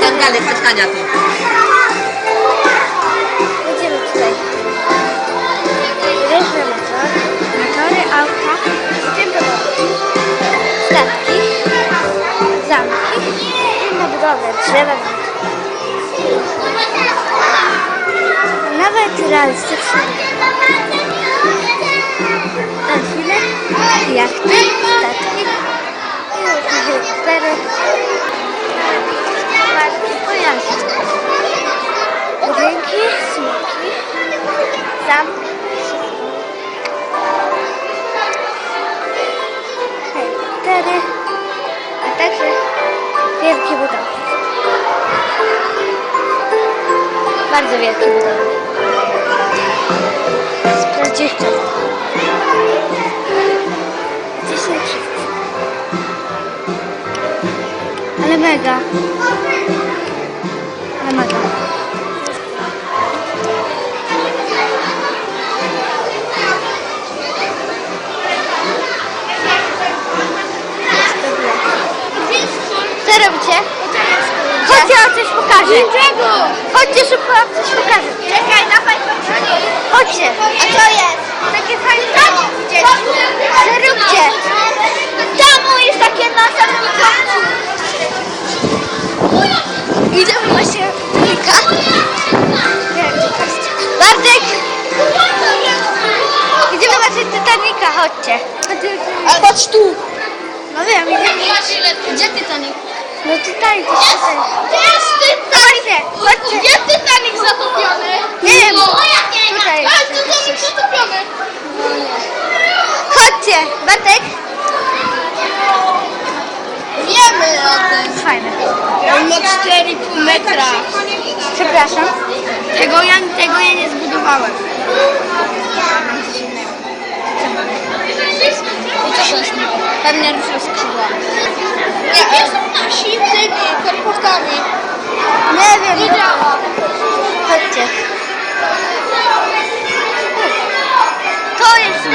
tam dalej, chodź Hania tu. Jedziemy tutaj. Różne motory, motory, auta, budowli. Statki, zamki, inne drzewa. Nawet realistyczne. Chwilę jachty, statki i helikoptery. Parki pojazdów. Budynki, smoki, zamki, wszystko. Helikoptery, a także wielkie budowle. Bardzo wielkie budowle. Z nie wszyscy. Ale mega. Zaróbcie. W domu jest takie na samym końcu. Idziemy właśnie Mika. Bartek! Idziemy zobaczyć Titanica, chodźcie. Chodź tu. No wiem, idziemy. Gdzie Titanic? No tutaj, to jest tutaj. Gdzie jest Chodźcie, chodźcie. Gdzie Titanic zatopiony? Nie wiem, No. tutaj. Ale Titanic zatopiony. Chodźcie, Bartek. Wiemy o tym. Fajne. On ma 4,5 metra. Przepraszam. Tego ja, tego ja nie zbudowałem. I co jest niby? Pewnie rusza skrzydłami. To są nasi tymi korpowkami. Nie wiem. Nie działa. Chodźcie. To jest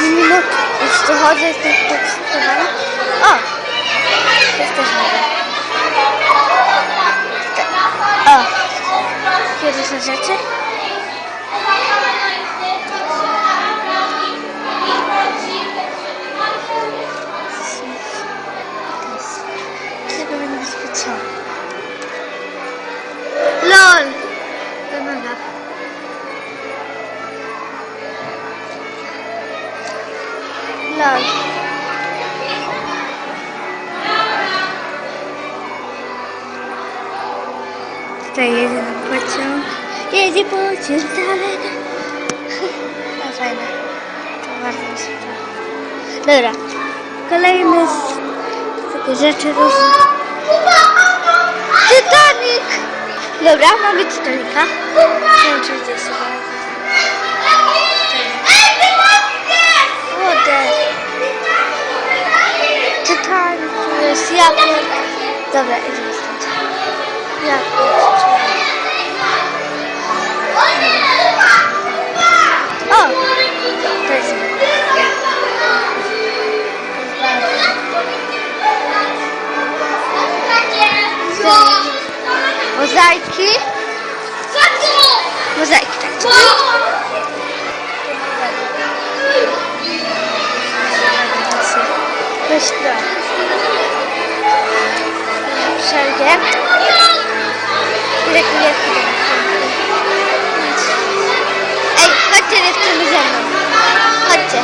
Minut. Już tu chodzę, jestem podsumowany. O! To jest też nowe. O! Różne rzeczy. LOL. Tutaj jedzie na pociąg. Jedzie pociąg daleko. No fajne. To bardzo podoba. Dobra. Kolejne z takie rzeczy różne. Titanic! Dobra, mamy Titanica. Nie wiem, czy Tu jest Japon. Dobra, idziemy stąd. Japon. O! To jest... Mozaiki. Mozaiki, tak. Weź to. şöyle. Direkt buraya koyalım. Ay, bak televizyonu. Hadi.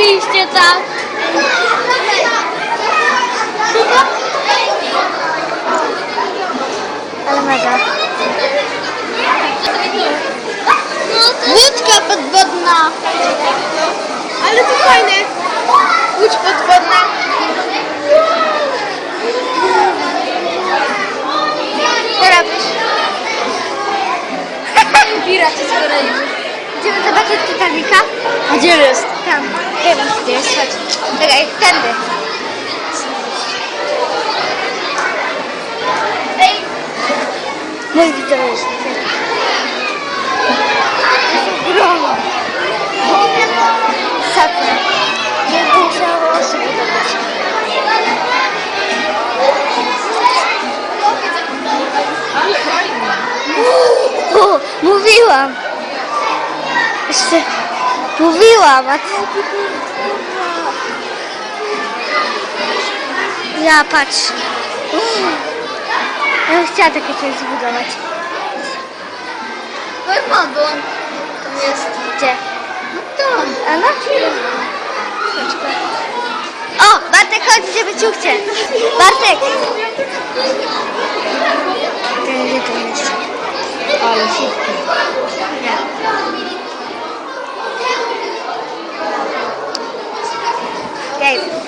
Tam. Ale mega. Łódka podwodna. Ale to fajne. Łódź podwodna. Robisz? Piraci z Korei. Idziemy zobaczyć Titanica? A gdzie jest? Tam. Nie wiem, gdzie jest. Chodź. Czekaj, tędy. Mój widok jest. Ogromny. Sakra. Nie musiało osób podobać. U, mówiłam. Mówiłam, a ty... Ja patrz. Ja bym chciała takie coś zbudować. To jest Madon. Tam jest. Gdzie? No tam. A na O, Bartek, chodź, idziemy ciuchcie. Bartek. Gdzie to jest? Ale szybko. Nie będzie.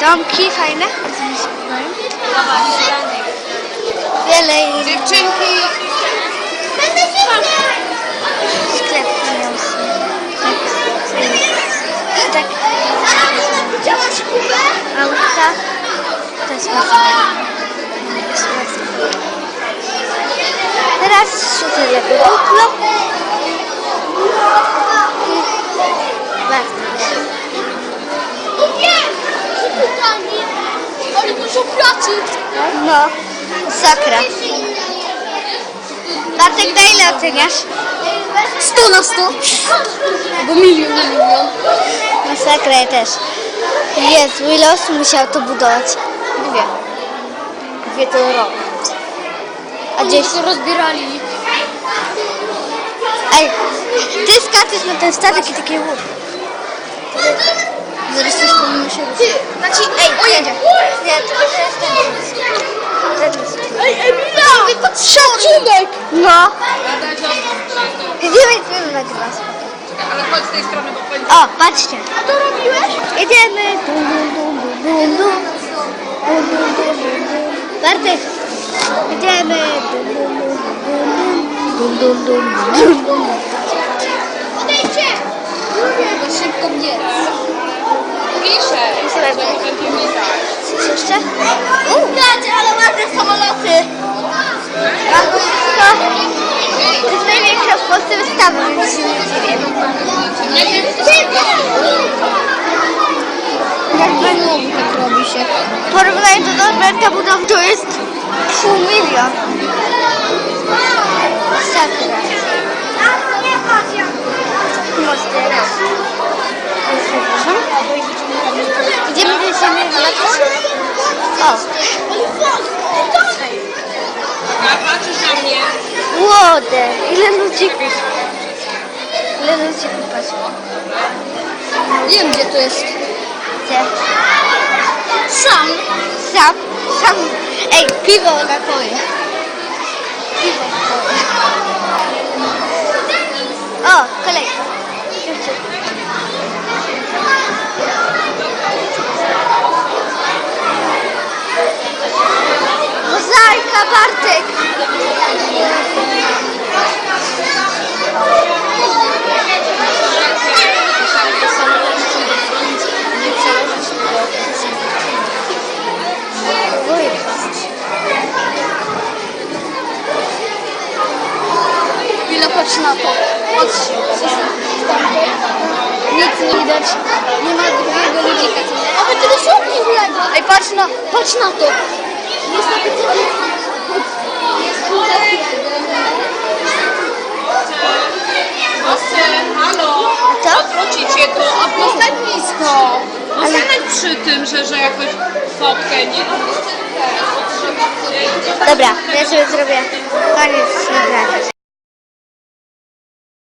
Domki fajne. Wiele i Dziewczynki. Auta. To jest bardzo bardzo Teraz tyle było. Bardzo. Nie! Pytanie. Ale dużo pracy. No, sakra. Bartek, na ile oceniasz? 100 na 100. Albo milion na milion. Masakra ja też. Ile osób musiał to budować? Dwie. Dwie to rok. A gdzieś... to rozbierali. Ej, ty skaczesz na ten statek i takie łuk. Zaraz coś powinno się ruszyć. Znaczy, ej, o jedzie. Nie, to jest ten. Ej, Emila! Szacunek! No. Idziemy i film nagrywa. Ale chodź z tej strony, bo będzie. O, patrzcie. A to robiłeś? Jedziemy. Dum, dum, dum, dum, dum, dum. Dum, dum, dum, dum, dum. Bartek. Jedziemy. Dum, dum, dum, dum, dum, dum, dum, dum. Odejdźcie! Bo szybko Będziemy tak. coś jeszcze ale ładne samoloty. Mam wszystko. To jest największa w Polsce wystawa, więc się nie dziwię. Normalnie tak robi się. W porównaniu do Norberta budowy to jest pół milion. Sakra. Mosty raz. Przepraszam. Idziemy do ziemi na O, A patrzysz na mnie. łodę. Ile ludzików. Ile ludzików patrz. Wiem, gdzie to jest. Gdzie? Sam. Sam. Sam. Ej, piwo napoje. Piwo napoje. O, kolejka. Dziewczyny. Mozaika, Bartek. Patrz na, patrz na to. Jest. Halo. Co? Odwrócić stań blisko. No stanąć przy tym, że, że jakoś fotkę nie... Dobra, ja sobie zrobię koniec nagrania.